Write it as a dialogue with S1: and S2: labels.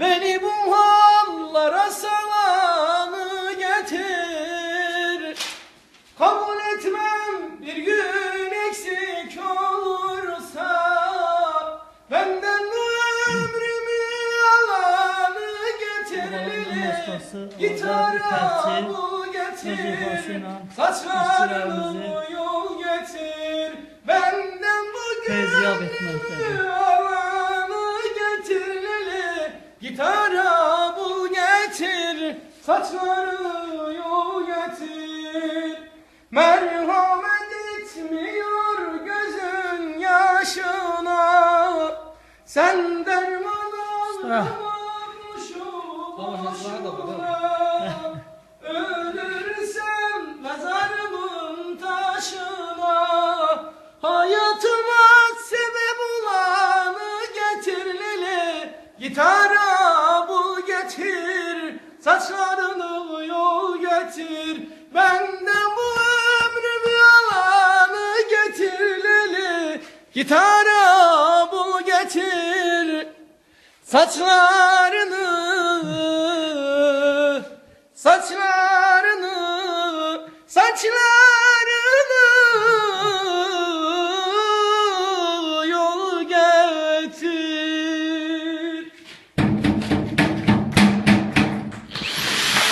S1: Beni
S2: bu hallara
S1: salanı
S2: getir.
S1: Kabul
S2: etmem bir gün eksik
S1: olursa
S2: Benden
S1: ömrümü
S2: alanı getir Gitara bul getir. Saçlarımı yol getir. Benden bu bugün getir. Saçları yol getir. Merhamet etmiyor gözün yaşına. Sen derman
S1: Ah.
S2: boşuna. Ölürsem mezarımın taşına Hayatıma sebep olanı getir lele Gitara bul getir Saçlarını getir Benden bu ömrümü alanı getir lele Gitara bul getir Saçlarını. Saçlarını Saçlarını